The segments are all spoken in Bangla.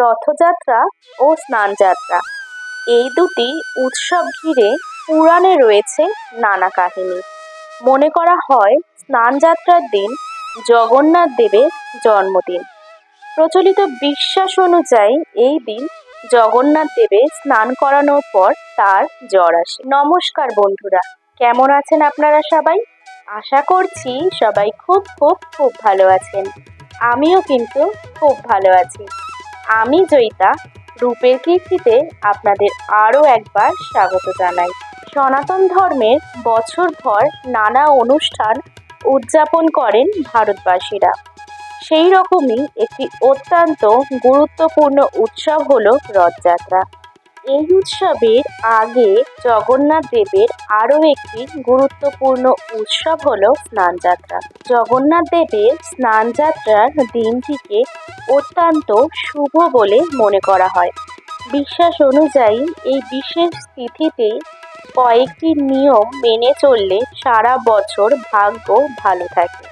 রথযাত্রা ও স্নানযাত্রা। এই দুটি উৎসব ঘিরে পুরাণে রয়েছে নানা কাহিনী। মনে করা হয়, স্নানযাত্রার দিন জগন্নাথ দেবের জন্মদিন। প্রচলিত বিশ্বাস অনুযায়ী এই দিন জগন্নাথ দেবের স্নান করানোর পর তার জ্বর আসে। নমস্কার বন্ধুরা, কেমন আছেন আপনারা সবাই? আশা করছি সবাই খুব খুব খুব ভালো আছেন। আমিও কিন্তু খুব ভালো আছি। আমি জয়িতা, রূপের কীর্তিতে আপনাদের আরও একবার স্বাগত জানাই। সনাতন ধর্মের বছরভর নানা অনুষ্ঠান উদযাপন করেন ভারতবাসীরা। সেই রকমই একটি অত্যন্ত গুরুত্বপূর্ণ উৎসব হলো রথযাত্রা। এই উৎসবের আগে জগন্নাথ দেবের আরও একটি গুরুত্বপূর্ণ উৎসব হলো স্নানযাত্রা। জগন্নাথ দেবের স্নানযাত্রার দিনটিকে অত্যন্ত শুভ বলে মনে করা হয়। বিশ্বাস অনুযায়ী এই বিশেষ তিথিতে কয়েকটি নিয়ম মেনে চললে সারা বছর ভাগ্য ভালো থাকে।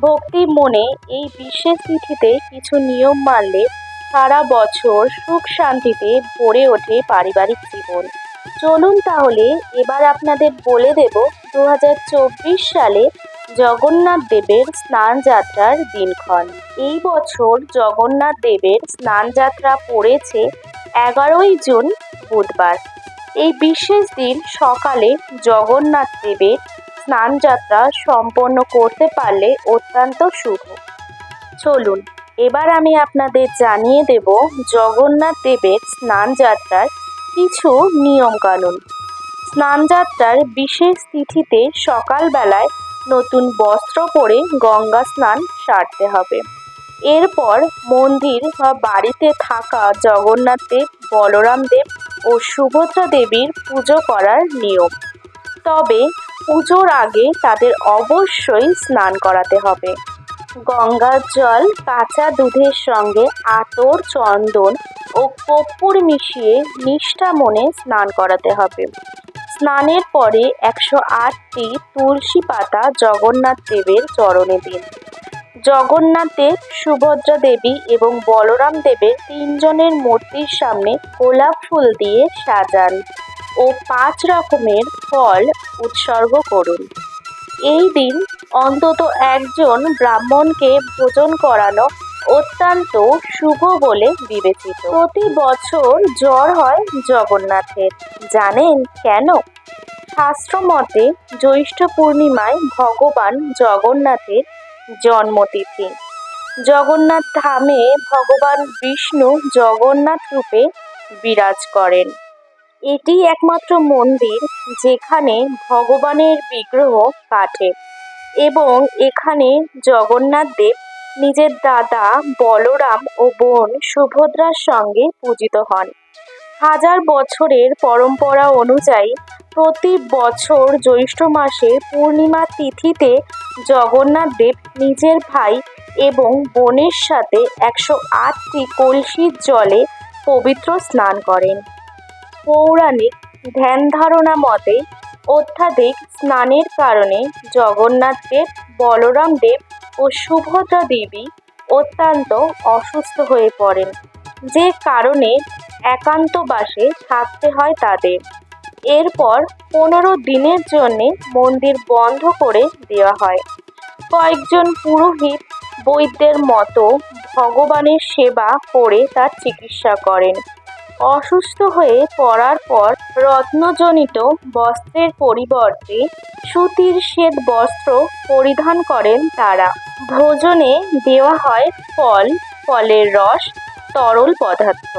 ভক্তি মনে এই বিশেষ তিথিতে কিছু নিয়ম মানলে সারা বছর সুখ শান্তিতে ভরে ওঠে পারিবারিক জীবন। চলুন তাহলে এবার আপনাদের বলে দেব, দু হাজার চব্বিশ সালে জগন্নাথ দেবের স্নান যাত্রার দিনক্ষণ। এই বছর জগন্নাথ দেবের স্নান যাত্রা পড়েছে এগারোই জুন বুধবার। এই বিশেষ দিন সকালে জগন্নাথ দেবের স্নান যাত্রা সম্পন্ন করতে পারলে অত্যন্ত শুভ। চলুন, এবার আমি আপনাদের জানিয়ে দেব জগন্নাথ দেবের স্নান যাত্রার কিছু নিয়মকানুন। স্নানযাত্রার বিশেষ তিথিতে সকালবেলায় নতুন বস্ত্র পরে গঙ্গা স্নান সারতে হবে। এরপর মন্দির বা বাড়িতে থাকা জগন্নাথ দেব, বলরাম দেব ও সুভদ্রা দেবীর পুজো করার নিয়ম। তবে পুজোর আগে তাদের অবশ্যই স্নান করাতে হবে। গঙ্গার জল, কাঁচা দুধের সঙ্গে আতর, চন্দন ও কর্পূর মিশিয়ে নিষ্ঠা মনে স্নান করাতে হবে। স্নানের পরে একশো আটটি তুলসী পাতা জগন্নাথ দেবের চরণে দিন। জগন্নাথ দেব সুভদ্রা দেবী এবং বলরাম দেবের তিনজনের মূর্তির সামনে গোলাপ ফুল দিয়ে সাজান ও পাঁচ রকমের ফল উৎসর্গ করুন। এই দিন অন্তত একজন ব্রাহ্মণকে ভোজন করানো অত্যন্ত শুভ বলে বিবেচিত। প্রতি বছর জ্বর হয় জগন্নাথের। জানেন কেন? শাস্ত্র মতে জ্যৈষ্ঠ পূর্ণিমায় ভগবান জগন্নাথের জন্মতিথি। জগন্নাথ ধামে ভগবান বিষ্ণু জগন্নাথ রূপে বিরাজ করেন। এটি একমাত্র মন্দির যেখানে ভগবানের বিগ্রহ কাঠে এবং এখানে জগন্নাথ দেব নিজের দাদা বলরাম ও বোন সুভদ্রার সঙ্গে পূজিত হন। হাজার বছরের পরম্পরা অনুযায়ী প্রতি বছর জ্যৈষ্ঠ মাসের পূর্ণিমা তিথিতে জগন্নাথ দেব নিজের ভাই এবং বোনের সাথে একশো আটটি কলসির জলে পবিত্র স্নান করেন। পৌরাণিক ধ্যান ধারণা মতে অত্যাধিক স্নানের কারণে জগন্নাথ দেব, বলরাম দেব ও সুভদ্রা দেবী অত্যন্ত অসুস্থ হয়ে পড়েন। যে কারণে একান্তবাসে থাকতে হয় তাদের। এরপর পনেরো দিনের জন্যে মন্দির বন্ধ করে দেওয়া হয়। কয়েকজন পুরোহিত বৈদ্যের মতো ভগবানের সেবা করে তার চিকিৎসা করেন। অসুস্থ হয়ে পড়ার পর রত্নজনিত বস্ত্রের পরিবর্তে সুতির শ্বেত বস্ত্র পরিধান করেন তারা। ভোজনে দেওয়া হয় ফল, ফলের রস, তরল পদার্থ।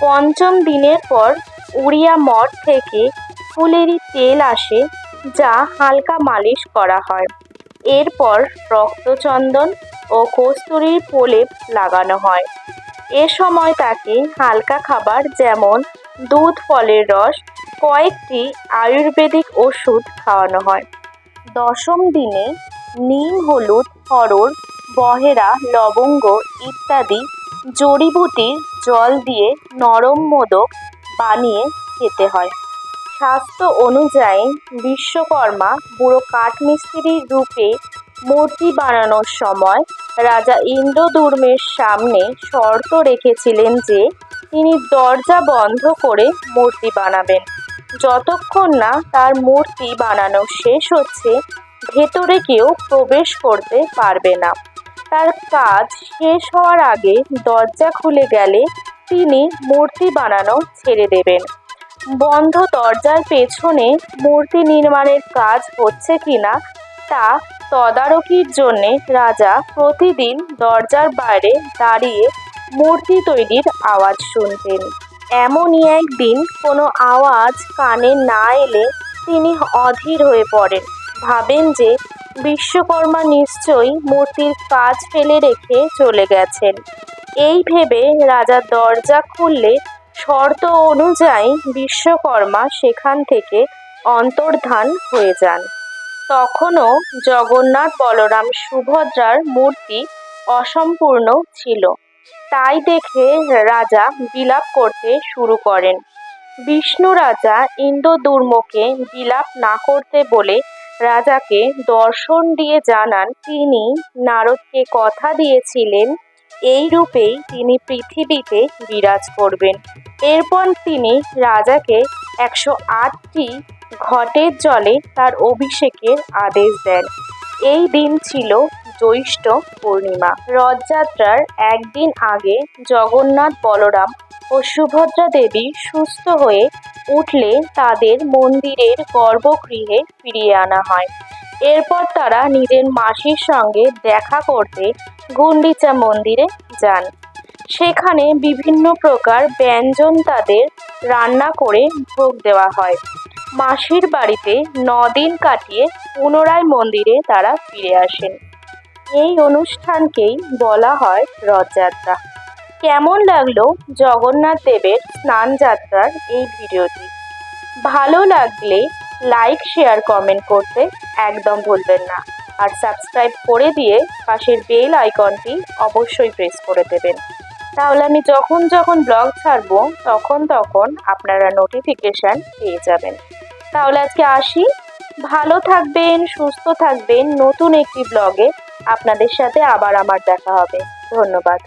পঞ্চম দিনের পর উড়িয়া মঠ থেকে ফুলেরই তেল আসে, যা হালকা মালিশ করা হয়। এরপর রক্তচন্দন ও কস্তুরীর প্রলেপ লাগানো হয়। এ সময় তাকে হালকা খাবার যেমন দুধ, ফলের রস, কয়েকটি আয়ুর্বেদিক ওষুধ খাওয়ানো হয়। দশম দিনে নিম হলুদ, হরড়, বহেরা, লবঙ্গ ইত্যাদি জড়িবুটির জল দিয়ে নরম মোদক বানিয়ে খেতে হয়। স্বাস্থ্য অনুযায়ী বিশ্বকর্মা বুড়ো কাঠমিস্ত্রির রূপে মূর্তি বানানোর সময় রাজা ইন্দ্রদুর্মের সামনে শর্ত রেখেছিলেন যে তিনি দরজা বন্ধ করে মূর্তি বানাবেন। যতক্ষণ না তার মূর্তি বানানো শেষ হচ্ছে, ভেতরে কেউ প্রবেশ করতে পারবে না। তার কাজ শেষ হওয়ার আগে দরজা খুলে গেলে তিনি মূর্তি বানানো ছেড়ে দেবেন। বন্ধ দরজার পেছনে মূর্তি নির্মাণের কাজ হচ্ছে কিনা তা তদারকির জন্যে রাজা প্রতিদিন দরজার বাইরে দাঁড়িয়ে মূর্তি তৈরির আওয়াজ শুনতেন। এমনই একদিন কোনো আওয়াজ কানে না এলে তিনি অধীর হয়ে পড়েন। ভাবেন যে বিশ্বকর্মা নিশ্চয়ই মূর্তির কাজ ফেলে রেখে চলে গেছেন। এই ভেবে রাজা দরজা খুললে শর্ত অনুযায়ী বিশ্বকর্মা সেখান থেকে অন্তর্ধান হয়ে যান। তখনও জগন্নাথ বলরাম সুভদ্রার মূর্তি অসম্পূর্ণ ছিল। তাই দেখে রাজা বিলাপ করতে শুরু করেন। বিষ্ণু রাজা ইন্দ্রদুর্মকে বিলাপ না করতে বলে রাজাকে দর্শন দিয়ে জানান তিনি নারদকে কথা দিয়েছিলেন, এই রূপেই তিনি পৃথিবীতে বিরাজ করবেন। এরপর তিনি রাজাকে একশো আটটি ঘটের জলে তার অভিষেকের আদেশ দেন। এই দিন ছিল জ্যৈষ্ঠ পূর্ণিমা। রথযাত্রার একদিন আগে জগন্নাথ বলরাম ও সুভদ্রা দেবী সুস্থ হয়ে উঠলে তাদের মন্দিরের গর্ভগৃহে ফিরিয়ে আনা হয়। এরপর তারা নিজের মাসির সঙ্গে দেখা করতে গুন্ডিচা মন্দিরে যান। সেখানে বিভিন্ন প্রকার ব্যঞ্জন তাদের রান্না করে ভোগ দেওয়া হয়। মাসির বাড়িতে দিন কাটিয়ে পুনরায় মন্দিরে তারা ফিরে আসেন। এই অনুষ্ঠানকেই বলা হয় রথযাত্রা। কেমন লাগল জগন্নাথ দেবের স্নান যাত্রার এই ভিডিওটি? ভালো লাগলে লাইক, শেয়ার, কমেন্ট করতে একদম ভুলবেন না। আর সাবস্ক্রাইব করে দিয়ে পাশের বেল আইকনটি অবশ্যই প্রেস করে দেবেন। তাহলে আমি যখন যখন ব্লগ ছাড়বো, তখন তখন আপনারা নোটিফিকেশান পেয়ে যাবেন। তাহলে আজকে আসি। ভালো থাকবেন, সুস্থ থাকবেন। নতুন একটি ব্লগে আপনাদের সাথে আবার আমার দেখা হবে। ধন্যবাদ।